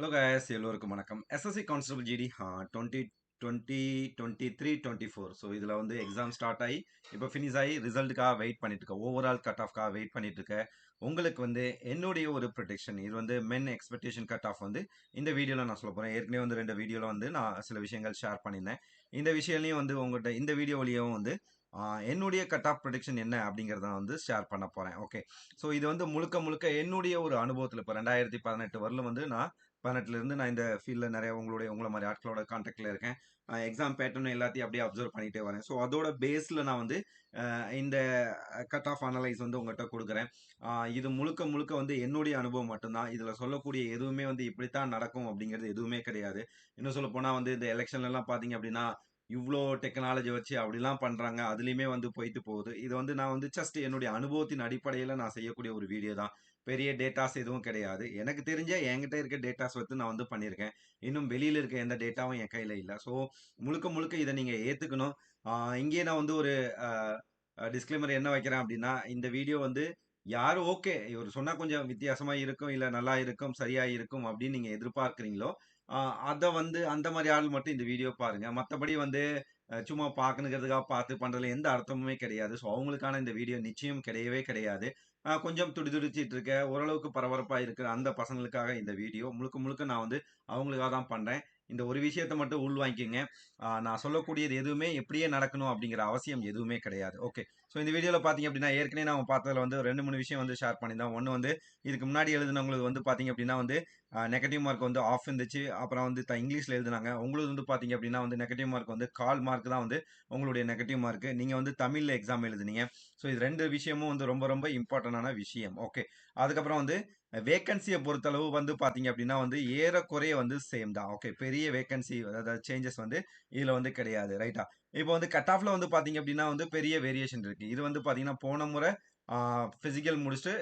Hello guys. எல்லோருக்கும் வணக்கம். SSC constable GD twenty twenty twenty three twenty four so இதில் வந்து எக்ஸாம் ஸ்டார்ட் ஆகி இப்போ ஃபினிஷ் ஆகி ரிசல்ட்டுக்காக வெயிட் பண்ணிட்டு இருக்கேன் ஓவரால் கட் ஆஃப்காக வெயிட் பண்ணிட்டு இருக்கேன். உங்களுக்கு வந்து என்னுடைய ஒரு ப்ரொடெக்ஷன் இது வந்து மென் எக்ஸ்பெக்டேஷன் கட் ஆஃப் வந்து இந்த வீடியோவில் நான் சொல்ல போகிறேன் ஏற்கனவே வந்து ரெண்டு வீடியோவில் வந்து நான் சில விஷயங்கள் ஷேர் பண்ணியிருந்தேன். இந்த விஷயம்லையும் வந்து உங்கள்கிட்ட இந்த வீடியோவிலையும் வந்து என்னுடைய கட் ஆஃப் ப்ரொடெக்ஷன் என்ன அப்படிங்கிறத வந்து ஷேர் பண்ண போகிறேன் ஓகே ஸோ இது வந்து முழுக்க முழுக்க என்னுடைய ஒரு அனுபவத்தில் இப்போ ரெண்டாயிரத்தி பதினெட்டு வரலும் வந்து நான் பதினெட்டுலேருந்து நான் இந்த ஃபீல்டில் நிறைய உங்களுடைய உங்களை மாதிரி ஆட்களோட கான்டாக்டில் இருக்கேன். எக்ஸாம் பேட்டர்ன் எல்லாத்தையும் அப்படியே அப்சர்வ் பண்ணிகிட்டே வரேன். ஸோ அதோட பேஸில் நான் வந்து இந்த கட் ஆஃப் அனலைஸ் வந்து உங்கள்கிட்ட கொடுக்குறேன். இது முழுக்க முழுக்க வந்து என்னுடைய அனுபவம் மட்டும்தான். இதில் சொல்லக்கூடிய எதுவுமே வந்து இப்படித்தான் நடக்கும் அப்படிங்கிறது எதுவுமே கிடையாது. இன்னும் சொல்ல போனால் வந்து இந்த எலெக்ஷன்லலாம் பார்த்தீங்க அப்படின்னா இவ்வளோ டெக்னாலஜி வச்சு அப்படிலாம் பண்ணுறாங்க அதுலேயுமே வந்து போயிட்டு போகுது. இது வந்து நான் வந்து ஜஸ்ட் என்னுடைய அனுபவத்தின் அடிப்படையில் நான் செய்யக்கூடிய ஒரு வீடியோ தான். பெரிய டேட்டாஸ் எதுவும் கிடையாது. எனக்கு தெரிஞ்ச என்கிட்ட இருக்க டேட்டாஸ் வந்து நான் வந்து பண்ணியிருக்கேன். இன்னும் வெளியில் இருக்க எந்த டேட்டாவும் என் கையில் இல்லை. ஸோ முழுக்க முழுக்க இதை நீங்கள் ஏற்றுக்கணும் இங்கே நான் வந்து ஒரு டிஸ்க்ளைமர் என்ன வைக்கிறேன் அப்படின்னா இந்த வீடியோ வந்து யார் ஓகே இவர் சொன்னால் கொஞ்சம் வித்தியாசமாக இருக்கும் இல்லை நல்லா இருக்கும் சரியாக இருக்கும் அப்படின்னு நீங்கள் எதிர்பார்க்குறீங்களோ அதை வந்து அந்த மாதிரி ஆள் மட்டும் இந்த வீடியோ பாருங்கள் மற்றபடி வந்து சும்மா பார்க்கணுங்கிறதுக்காக பார்த்து பண்ணுறதுல எந்த அர்த்தமுமே கிடையாது. ஸோ அவங்களுக்கான இந்த வீடியோ நிச்சயம் கிடையவே கிடையாது. கொஞ்சம் துடிதுடிச்சிட்டு இருக்க ஓரளவுக்கு பரபரப்பாக இருக்கிற அந்த பசங்களுக்காக இந்த வீடியோ முழுக்க முழுக்க நான் வந்து அவங்களுக்காக தான் பண்ணுறேன் இந்த ஒரு விஷயத்தை மட்டும் உள்வாங்கிக்கங்க. நான் சொல்லக்கூடியது எதுவுமே எப்படியே நடக்கணும் அப்படிங்கிற அவசியம் எதுவுமே கிடையாது. ஓகே ஸோ இந்த வீடியோவில் பார்த்தீங்க அப்படின்னா ஏற்கனவே நான் பார்த்ததில் வந்து ரெண்டு மூணு விஷயம் வந்து ஷேர் பண்ணியிருந்தேன். ஒன்று வந்து இதுக்கு முன்னாடி எழுதினவங்களுக்கு வந்து பார்த்தீங்க அப்படின்னா வந்து நெகட்டிவ் மார்க் வந்து ஆஃப் இருந்துச்சு. அப்புறம் வந்து த இங்கிலீஷில் எழுதுனாங்க. உங்களுக்கு வந்து பார்த்தீங்க அப்படின்னா வந்து நெகட்டிவ் மார்க் வந்து கால் மார்க் தான் வந்து உங்களுடைய நெகட்டிவ் மார்க் நீங்கள் வந்து தமிழில் எக்ஸாம் எழுதுனீங்க. ஸோ இது ரெண்டு விஷயமும் வந்து ரொம்ப ரொம்ப இம்பார்ட்டண்டான விஷயம். ஓகே அதுக்கப்புறம் வந்து வேகன்சியை பொறுத்தளவு வந்து பார்த்தீங்க அப்படின்னா வந்து ஏறக்குறைய வந்து சேம் தான். ஓகே பெரிய வேகன்சி அதாவது சேஞ்சஸ் வந்து இதில் வந்து கிடையாது. ரைட்டா இப்போ வந்து கட் ஆஃப்ல வந்து பார்த்தீங்க அப்படின்னா வந்து பெரிய வேரியேஷன் இருக்குது இது வந்து பார்த்தீங்கன்னா போன முறை ஃபிசிக்கல் முடிச்சுட்டு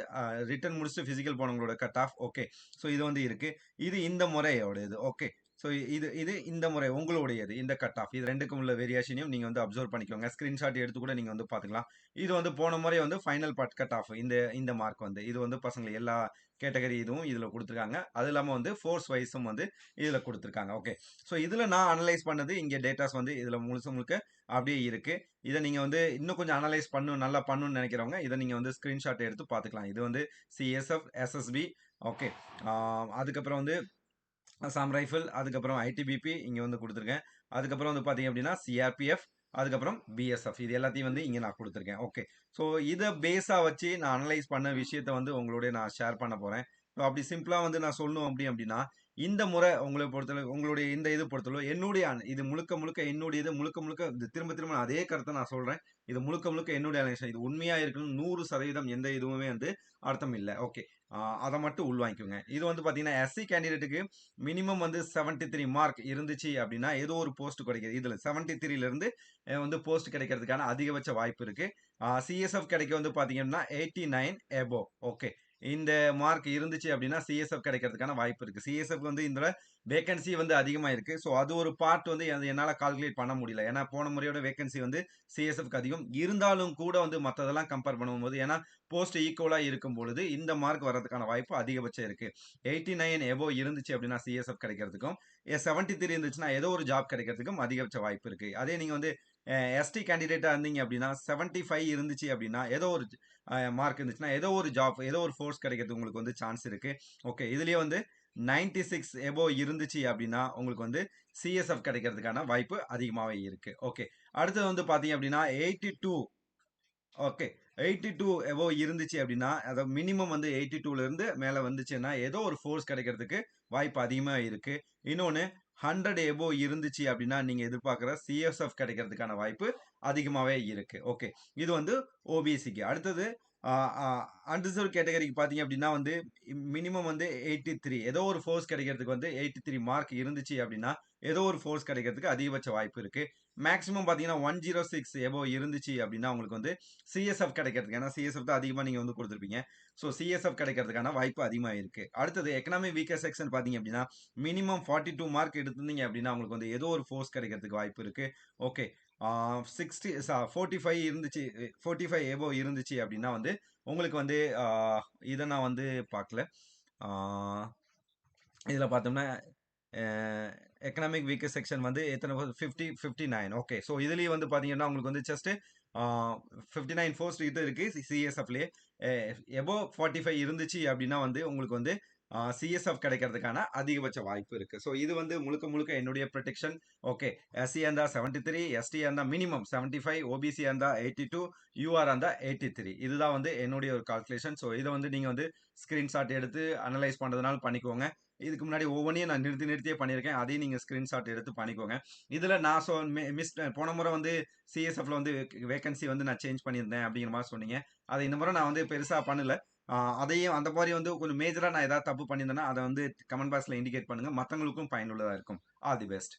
ரிட்டன் முடிச்சுட்டு ஃபிசிக்கல் போனவங்களோட கட் ஆஃப் ஓகே ஸோ இது வந்து இருக்குது இது இந்த முறையோட இது ஓகே ஸோ இது இது இந்த முறை உங்களுடையது. இந்த கட் ஆஃப் இது ரெண்டுக்கும் உள்ள வேரியேஷனையும் நீங்கள் வந்து அப்சர்வ் பண்ணிக்கோங்க. ஸ்க்ரீன்ஷாட் எடுத்து கூட நீங்கள் வந்து பார்த்துக்கலாம். இது வந்து போன முறை வந்து ஃபைனல் பார்ட் கட் ஆஃப் இந்த இந்த மார்க் வந்து. இது வந்து பசங்களை எல்லா கேட்டகரி இதுவும் இதில் கொடுத்துருக்காங்க. அது இல்லாமல் வந்து ஃபோர்ஸ் வைஸும் வந்து இதில் கொடுத்துருக்காங்க. ஓகே ஸோ இதில் நான் அனலைஸ் பண்ணது இங்கே டேட்டாஸ் வந்து இதில் முழுசு முழுக்க அப்படியே இருக்குது இதை நீங்கள் வந்து இன்னும் கொஞ்சம் அனலைஸ் பண்ணும் நல்லா பண்ணணும்னு நினைக்கிறவங்க இதை நீங்கள் வந்து ஸ்க்ரீன்ஷாட் எடுத்து பார்த்துக்கலாம். இது வந்து சிஎஸ்எஃப் எஸ்எஸ்பி ஓகே அதுக்கப்புறம் வந்து அசாம் ரைஃபிள் அதுக்கப்புறம் ஐடிபிபி இங்கே வந்து கொடுத்துருக்கேன். அதுக்கப்புறம் வந்து பார்த்தீங்க அப்படின்னா சிஆர்பிஎஃப் அதுக்கப்புறம் பிஎஸ்எஃப் இது எல்லாத்தையும் வந்து இங்கே நான் கொடுத்துருக்கேன். ஓகே ஸோ இதை பேஸாக வச்சு நான் அனலைஸ் பண்ண விஷயத்த வந்து உங்களுடைய நான் ஷேர் பண்ண போகிறேன் அப்படி சிம்பிளாக வந்து நான் சொல்லணும் அப்படி அப்படின்னா இந்த முறை உங்களை பொறுத்தளவு உங்களுடைய இந்த இது பொறுத்தளவு என்னுடைய இது முழுக்க முழுக்க என்னுடைய இது முழுக்க முழுக்க இது திரும்ப திரும்ப நான் அதே கருத்தை நான் சொல்கிறேன் இது முழுக்க முழுக்க என்னுடைய அனலைஸ் இது உண்மையாக இருக்கணும் நூறு சதவீதம் எந்த இதுவுமே வந்து அர்த்தம் இல்லை. ஓகே. அதை மட்டும் உள்வாங்கிக்கோங்க. இது வந்து பார்த்தீங்கன்னா எஸ்சி கேண்டிடேட்டுக்கு மினிமம் வந்து 73 த்ரீ மார்க் இருந்துச்சு அப்படின்னா ஏதோ ஒரு போஸ்ட் கிடைக்கிது. இதில் செவன்ட்டி த்ரீலேருந்து வந்து போஸ்ட் கிடைக்கிறதுக்கான அதிகபட்ச வாய்ப்பு இருக்குது சிஎஸ்எஃப் கிடைக்க வந்து பார்த்தீங்கன்னா எயிட்டி நைன் எபோ ஓகே. இந்த மார்க் இருந்துச்சு அப்படின்னா சிஎஸ்எஃப் கிடைக்கிறதுக்கான வாய்ப்பு இருக்குது சிஎஸ்எஃப் வந்து இந்த வேகன்சி வந்து அதிகமாக இருக்குது ஸோ அது ஒரு பார்ட் வந்து என்னால் கால்குலேட் பண்ண முடியல. ஏன்னா போன முறையோட வேகன்சி வந்து சிஎஸ்எஃப்க்கு அதிகம். இருந்தாலும் கூட வந்து மற்றதெல்லாம் கம்பேர் பண்ணும்போது ஏன்னா போஸ்ட் ஈக்குவலாக இருக்கும் பொழுது இந்த மார்க் வர்றதுக்கான வாய்ப்பு அதிகபட்சம் இருக்குது எயிட்டி நைன் எபோ இருந்துச்சு அப்படின்னா சிஎஸ்எஃப் கிடைக்கிறதுக்கும் செவன்ட்டி த்ரீ இருந்துச்சுன்னா ஏதோ ஒரு ஜாப் கிடைக்கிறதுக்கும் அதிகபட்ச வாய்ப்பு இருக்குது அதே நீங்கள் வந்து எஸ்டி கேண்டிடேட்டாக இருந்தீங்க அப்படின்னா செவன்ட்டி ஃபைவ் இருந்துச்சு அப்படின்னா ஏதோ ஒரு மார்க் இருந்துச்சுன்னா ஏதோ ஒரு ஜாப் ஏதோ ஒரு ஃபோர்ஸ் கிடைக்கிறது உங்களுக்கு வந்து சான்ஸ் இருக்குது ஓகே இதுலேயே வந்து 96 சிக்ஸ் எபோ இருந்துச்சு அப்படின்னா உங்களுக்கு வந்து சிஎஸ்எஃப் கிடைக்கிறதுக்கான வாய்ப்பு அதிகமாகவே இருக்குது ஓகே அடுத்தது வந்து பார்த்தீங்க அப்படின்னா eighty two okay eighty two above இருந்துச்சு அப்படின்னா அதை மினிமம் வந்து எயிட்டி டூலேருந்து மேலே வந்துச்சுன்னா ஏதோ ஒரு ஃபோர்ஸ் கிடைக்கிறதுக்கு வாய்ப்பு அதிகமாக இருக்குது இன்னொன்று ஹண்ட்ரட் எபோ இருந்துச்சு அப்படின்னா நீங்கள் எதிர்பார்க்குற சிஎஸ்எஃப் கிடைக்கிறதுக்கான வாய்ப்பு அதிகமாகவே இருக்குது ஓகே இது வந்து ஓபிசிக்கு அடுத்தது அன்ரிசர்வ் கேட்டகரிக்கு பார்த்தீங்க அப்படின்னா வந்து மினிமம் வந்து எயிட்டி த்ரீ ஏதோ ஒரு ஃபோர்ஸ் கிடைக்கிறதுக்கு வந்து எயிட்டி த்ரீ மார்க் இருந்துச்சு அப்படின்னா ஏதோ ஒரு ஃபோர்ஸ் கிடைக்கிறதுக்கு அதிகபட்ச வாய்ப்பு இருக்குது மேக்ஸிமம் பார்த்தீங்கன்னா ஒன் ஜீரோ சிக்ஸ் எபோ இருந்துச்சு அப்படின்னா உங்களுக்கு வந்து சிஎஸ்எஃப் கிடைக்கிறதுக்கு ஏன்னா சிஎஸ்எஃப் தான் அதிகமாக நீங்கள் வந்து கொடுத்துருப்பீங்க. ஸோ சிஎஸ்எஃப் கிடைக்கிறதுக்கான வாய்ப்பு அதிகமாக இருக்குது அடுத்தது எக்கனாமி வீக்கர் செக்ஷன் பார்த்தீங்க அப்படின்னா மினிமம் ஃபார்ட்டி டூ மார்க் எடுத்திருந்தீங்க அப்படின்னா உங்களுக்கு வந்து ஏதோ ஒரு ஃபோர்ஸ் கிடைக்கிறதுக்கு வாய்ப்பு இருக்குது ஓகே சிக்ஸ்டி ஃபோர்ட்டி ஃபைவ் இருந்துச்சு ஃபோர்ட்டி ஃபைவ் ஏவோ இருந்துச்சு அப்படின்னா வந்து உங்களுக்கு வந்து இதை நான் வந்து பார்க்கல. இதில் பார்த்தோம்னா எக்கனாமிக் வீக்கர் செக்ஷன் வந்து எத்தனை fifty fifty nine okay so இதுலேயே வந்து பார்த்தீங்கன்னா உங்களுக்கு வந்து ஜஸ்ட்டு ஃபிஃப்டி நைன் ஃபோர்ஸ் இது இருக்குது சிஎஸ்எஃப்லேயே எபோ ஃபார்ட்டி ஃபைவ் இருந்துச்சு அப்படின்னா வந்து உங்களுக்கு வந்து சிஎஸ்எஃப் கிடைக்கிறதுக்கான அதிகபட்ச வாய்ப்பு இருக்குது ஸோ இது வந்து முழுக்க முழுக்க என்னுடைய ப்ரொடெக்ஷன் ஓகே எஸ்சி இருந்தால் செவன்ட்டி த்ரீ எஸ்டி இருந்தால் மினிமம் செவன்ட்டி ஃபைவ் ஓபிசி இருந்தால் எயிட்டி டூ யூஆர் இருந்தால் எயிட்டி த்ரீ இதுதான் வந்து என்னுடைய ஒரு கால்குலேஷன் ஸோ இதை வந்து நீங்கள் வந்து ஸ்க்ரீன்ஷாட் எடுத்து அனலைஸ் பண்ணுறதுனால பண்ணிக்கோங்க. இதுக்கு முன்னாடி ஒவ்வொன்றையும் நான் நிறுத்தி நிறுத்தியே பண்ணியிருக்கேன். அதையும் நீங்கள் ஸ்க்ரீன்ஷாட் எடுத்து பண்ணிக்கோங்க. இதில் நான் சொ மிஸ் போன முறை வந்து சிஎஸ்எஃப்ல வந்து வேகன்சி வந்து நான் சேஞ்ச் பண்ணியிருந்தேன் அப்படிங்கிற மாதிரி சொன்னீங்க. அதை இந்த முறை நான் வந்து பெருசாக பண்ணல. அதையும் அந்த மாதிரி வந்து கொஞ்சம் மேஜராக நான் ஏதாவது தப்பு பண்ணியிருந்தேன்னா அதை வந்து கமெண்ட் பாக்ஸில் இண்டிகேட் பண்ணுங்கள் மற்றவங்களுக்கும் பயனுள்ளதாக இருக்கும். All the best